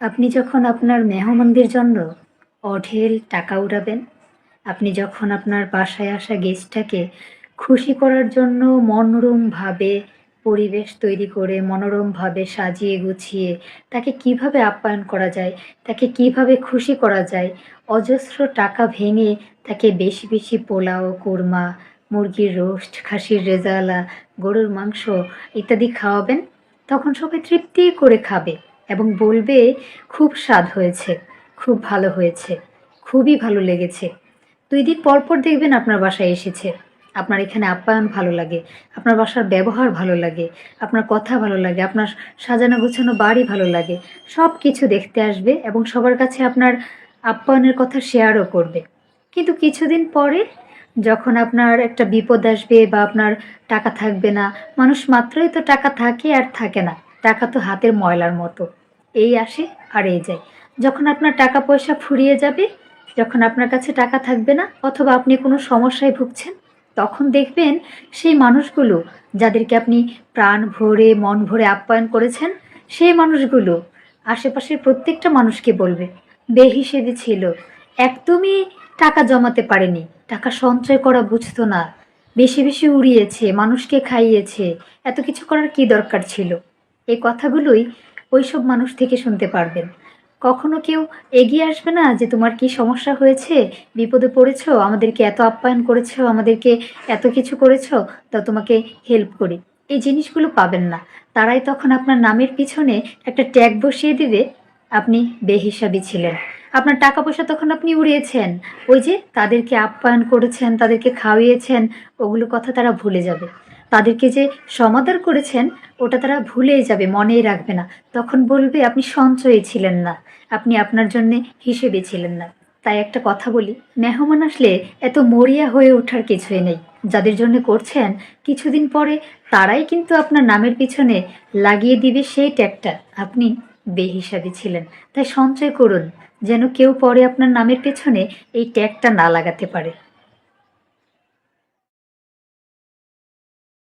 আপনি যখন আপনার মেহমানদের জন্য অঢেল টাকা উড়াবেন, আপনি যখন আপনার বাসায় আসা গেস্টটাকে খুশি করার জন্য মনোরমভাবে পরিবেশ তৈরি করে, মনোরমভাবে সাজিয়ে গুছিয়ে তাকে কীভাবে আপ্যায়ন করা যায়, তাকে কীভাবে খুশি করা যায়, অজস্র টাকা ভেঙে তাকে বেশি বেশি পোলাও, কোরমা, মুরগির রোস্ট, খাসির রেজালা, গরুর মাংস ইত্যাদি খাওয়াবেন, তখন সবাই তৃপ্তি করে খাবে। এবং বলবে, খুব স্বাদ হয়েছে, খুব ভালো হয়েছে, খুবই ভালো লেগেছে। দুই দিন পর পর দেখবেন আপনার বাসায় এসেছে। আপনার এখানে আপ্যায়ন ভালো লাগে, আপনার বাসার ব্যবহার ভালো লাগে, আপনার কথা ভালো লাগে, আপনার সাজানো গোছানো বাড়ি ভালো লাগে সব কিছু দেখতে আসবে এবং সবার কাছে আপনার আপ্যায়নের কথা শেয়ারও করবে। কিন্তু কিছুদিন পরে যখন আপনার একটা বিপদ আসবে বা আপনার টাকা থাকবে না, মানুষ মাত্রই তো টাকা থাকে আর থাকে না। টাকা তো হাতের ময়লার মতো। এই আসে আর এই যায়। যখন আপনার টাকা পয়সা ফুরিয়ে যাবে, যখন আপনার কাছে টাকা থাকবে না, অথবা আপনি কোনো সমস্যায় ভুগছেন, তখন দেখবেন সেই মানুষগুলো যাদেরকে আপনি প্রাণ ভরে, মন ভরে আপ্যায়ন করেছেন, সেই মানুষগুলো আশেপাশের প্রত্যেকটা মানুষকে বলবে, বেহিসেবি ছিল। একদমই টাকা জমাতে পারেনি। টাকা সঞ্চয় করা বুঝতো না। বেশি বেশি উড়িয়েছে, মানুষকে খাইয়েছে। এত কিছু করার কি দরকার ছিল? এই কথাগুলোই ওইসব মানুষ থেকে শুনতে পারবেন। কখনো কেউ এগিয়ে আসবে না যে তোমার কি সমস্যা হয়েছে? বিপদে পড়েছো? আমাদেরকে এত আপ্যায়ন করেছ? আমাদেরকে এত কিছু করেছ? তা তোমাকে হেল্প করি। এই জিনিসগুলো পাবেন না। তারাই তখন আপনার নামের পিছনে একটা ট্যাগ বসিয়ে দিবে, আপনি বেহিসাবি ছিলেন। আপনার টাকা পয়সা তখন আপনি উড়িয়েছেন। ওই যে তাদেরকে আপ্যায়ন করেছেন, তাদেরকে খাওয়িয়েছেন, ওগুলো কথা তারা ভুলে যাবে। তাদেরকে যে সমাদর করেছেন, ওটা তারা ভুলেই যাবে, মনেই রাখবে না। তখন বলবে, আপনি সঞ্চয়ে ছিলেন না। আপনি আপনার জন্য হিসেবে ছিলেন না। তাই একটা কথা বলি, মেহমান আসলে এত মরিয়া হয়ে ওঠার কিছুই নেই। যাদের জন্য করছেন, কিছুদিন পরে তারাই কিন্তু আপনার নামের পিছনে লাগিয়ে দিবে সেই ট্যাগটা আপনি বেহিসাবে ছিলেন। তাই সঞ্চয় করুন, যেন কেউ পরে আপনার নামের পেছনে এই ট্যাগটা না লাগাতে পারে।